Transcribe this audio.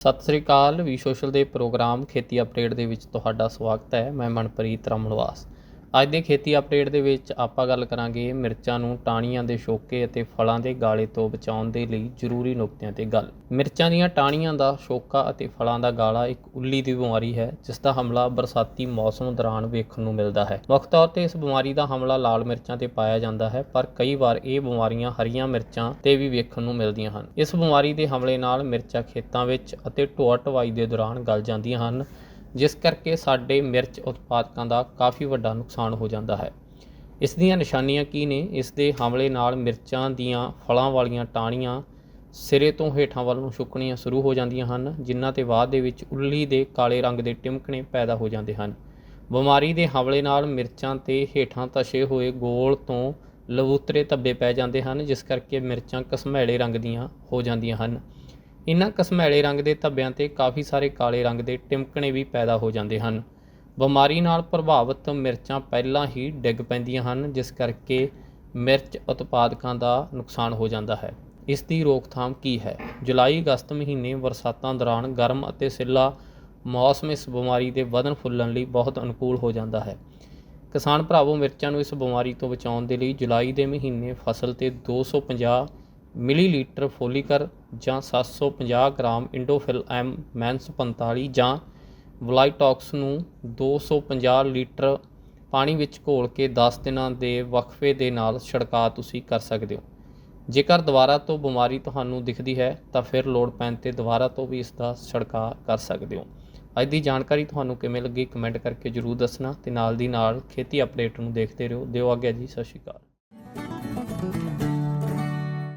ਸਤਿ ਸ੍ਰੀ ਅਕਾਲ। ਵੀ ਸੋਸ਼ਲ ਦੇ ਪ੍ਰੋਗਰਾਮ ਖੇਤੀ ਅਪਡੇਟ ਦੇ ਵਿੱਚ ਤੁਹਾਡਾ ਸਵਾਗਤ ਹੈ। ਮੈਂ ਮਨਪ੍ਰੀਤ ਰਮਨਵਾਸ ਅੱਜ ਦੇ ਖੇਤੀ ਅਪਡੇਟ ਦੇ ਵਿੱਚ ਆਪਾਂ ਗੱਲ ਕਰਾਂਗੇ ਮਿਰਚਾਂ ਨੂੰ ਟਾਹਣੀਆਂ ਦੇ ਸ਼ੋਕੇ ਅਤੇ ਫਲਾਂ ਦੇ ਗਾਲੇ ਤੋਂ ਬਚਾਉਣ ਦੇ ਲਈ ਜ਼ਰੂਰੀ ਨੁਕਤਿਆਂ ਤੇ ਗੱਲ। ਮਿਰਚਾਂ ਦੀਆਂ ਟਾਹਣੀਆਂ ਦਾ ਸ਼ੋਕਾ ਅਤੇ ਫਲਾਂ ਦਾ ਗਾਲਾ ਇੱਕ ਉੱਲੀ ਦੀ ਬਿਮਾਰੀ ਹੈ, ਜਿਸ ਦਾ ਹਮਲਾ ਬਰਸਾਤੀ ਮੌਸਮ ਦੌਰਾਨ ਵੇਖਣ ਨੂੰ ਮਿਲਦਾ ਹੈ। ਮੁੱਖ ਤੌਰ ਤੇ ਇਸ ਬਿਮਾਰੀ ਦਾ ਹਮਲਾ ਲਾਲ ਮਿਰਚਾਂ ਤੇ ਪਾਇਆ ਜਾਂਦਾ ਹੈ, ਪਰ ਕਈ ਵਾਰ ਇਹ ਬਿਮਾਰੀਆਂ ਹਰੀਆਂ ਮਿਰਚਾਂ ਤੇ ਵੀ ਵੇਖਣ ਨੂੰ ਮਿਲਦੀਆਂ ਹਨ। ਇਸ ਬਿਮਾਰੀ ਦੇ ਹਮਲੇ ਨਾਲ ਮਿਰਚਾਂ ਖੇਤਾਂ ਵਿੱਚ ਅਤੇ ਢੋਆ ਢਵਾਈ ਦੇ ਦੌਰਾਨ ਗਲ ਜਾਂਦੀਆਂ ਹਨ। ਜਿਸ ਕਰਕੇ ਸਾਡੇ ਮਿਰਚ ਉਤਪਾਦਕਾਂ ਦਾ ਕਾਫੀ ਵੱਡਾ ਨੁਕਸਾਨ ਹੋ ਜਾਂਦਾ ਹੈ। ਇਸ ਦੀਆਂ ਨਿਸ਼ਾਨੀਆਂ ਕੀ ਨੇ? ਇਸ ਦੇ ਹਮਲੇ ਨਾਲ ਮਿਰਚਾਂ ਦੀਆਂ ਫਲਾਂ ਵਾਲੀਆਂ ਟਾਹਣੀਆਂ ਸਿਰੇ ਤੋਂ ਹੇਠਾਂ ਵੱਲ ਨੂੰ ਸੁੱਕਣੀਆਂ ਸ਼ੁਰੂ ਹੋ ਜਾਂਦੀਆਂ ਹਨ, ਜਿਨ੍ਹਾਂ ਤੇ ਬਾਅਦ ਦੇ ਵਿੱਚ ਉੱਲੀ ਦੇ ਕਾਲੇ ਰੰਗ ਦੇ ਟਿਮਕਣੇ ਪੈਦਾ ਹੋ ਜਾਂਦੇ ਹਨ। ਬਿਮਾਰੀ ਦੇ ਹਮਲੇ ਨਾਲ ਮਿਰਚਾਂ ਤੇ ਹੇਠਾਂ ਤਸ਼ੇ ਹੋਏ ਗੋਲ ਤੋਂ ਲਬੂਤਰੇ ਧੱਬੇ ਪੈ ਜਾਂਦੇ ਹਨ, ਜਿਸ ਕਰਕੇ ਮਿਰਚਾਂ ਕਸਮੈਲੇ ਰੰਗ ਦੀਆਂ ਹੋ ਜਾਂਦੀਆਂ ਹਨ। ਇਨ੍ਹਾਂ ਘਸਮੈਲੇ ਰੰਗ ਦੇ ਧੱਬਿਆਂ ਤੇ ਕਾਫੀ ਸਾਰੇ ਕਾਲੇ ਰੰਗ ਦੇ ਟਿਮਕਣੇ ਵੀ ਪੈਦਾ ਹੋ ਜਾਂਦੇ ਹਨ। ਬਿਮਾਰੀ ਨਾਲ ਪ੍ਰਭਾਵਿਤ ਮਿਰਚਾਂ ਪਹਿਲਾਂ ਹੀ ਡਿੱਗ ਪੈਂਦੀਆਂ ਹਨ, ਜਿਸ ਕਰਕੇ ਮਿਰਚ ਉਤਪਾਦਕਾਂ ਦਾ ਨੁਕਸਾਨ ਹੋ ਜਾਂਦਾ ਹੈ। ਇਸ ਦੀ ਰੋਕਥਾਮ ਕੀ ਹੈ? ਜੁਲਾਈ ਅਗਸਤ ਮਹੀਨੇ ਬਰਸਾਤਾਂ ਦੌਰਾਨ ਗਰਮ ਅਤੇ ਸਿੱਲਾ ਮੌਸਮ ਇਸ ਬਿਮਾਰੀ ਦੇ ਵਧਣ ਫੁੱਲਣ ਲਈ ਬਹੁਤ ਅਨੁਕੂਲ ਹੋ ਜਾਂਦਾ ਹੈ। ਕਿਸਾਨ ਭਰਾਵੋ, ਮਿਰਚਾਂ ਨੂੰ ਇਸ ਬਿਮਾਰੀ ਤੋਂ ਬਚਾਉਣ ਦੇ ਲਈ ਜੁਲਾਈ ਦੇ ਮਹੀਨੇ ਫਸਲ ਤੇ 250 ਮਿਲੀਲੀਟਰ ਫੋਲੀਕਰ ਜਾਂ 750 ਗ੍ਰਾਮ ਇੰਡੋਫਿਲ ਐਮ ਮੈਂਸ 45 ਜਾਂ ਵਲਾਈਟੌਕਸ ਨੂੰ 250 ਲੀਟਰ ਪਾਣੀ ਵਿੱਚ ਘੋਲ ਕੇ 10 ਦਿਨਾਂ ਦੇ ਵਕਫੇ ਦੇ ਨਾਲ ਛਿੜਕਾਅ ਤੁਸੀਂ ਕਰ ਸਕਦੇ ਹੋ। ਜੇਕਰ ਦੁਬਾਰਾ ਤੋਂ ਬਿਮਾਰੀ ਤੁਹਾਨੂੰ ਦਿਖਦੀ ਹੈ, ਤਾਂ ਫਿਰ ਲੋੜ ਪੈਣ ਤੇ ਦੁਬਾਰਾ ਤੋਂ ਵੀ ਇਸ ਦਾ ਛਿੜਕਾਅ ਕਰ ਸਕਦੇ ਹੋ। ਅੱਜ ਦੀ ਜਾਣਕਾਰੀ ਤੁਹਾਨੂੰ ਕਿਵੇਂ ਲੱਗੀ, ਕਮੈਂਟ ਕਰਕੇ ਜਰੂਰ ਦੱਸਣਾ ਤੇ ਨਾਲ ਦੀ ਨਾਲ ਖੇਤੀ ਅਪਡੇਟ ਨੂੰ ਦੇਖਦੇ ਰਹੋ। ਦਿਓ ਆਗਿਆ ਜੀ, ਸਤਿ ਸ਼੍ਰੀ ਅਕਾਲ।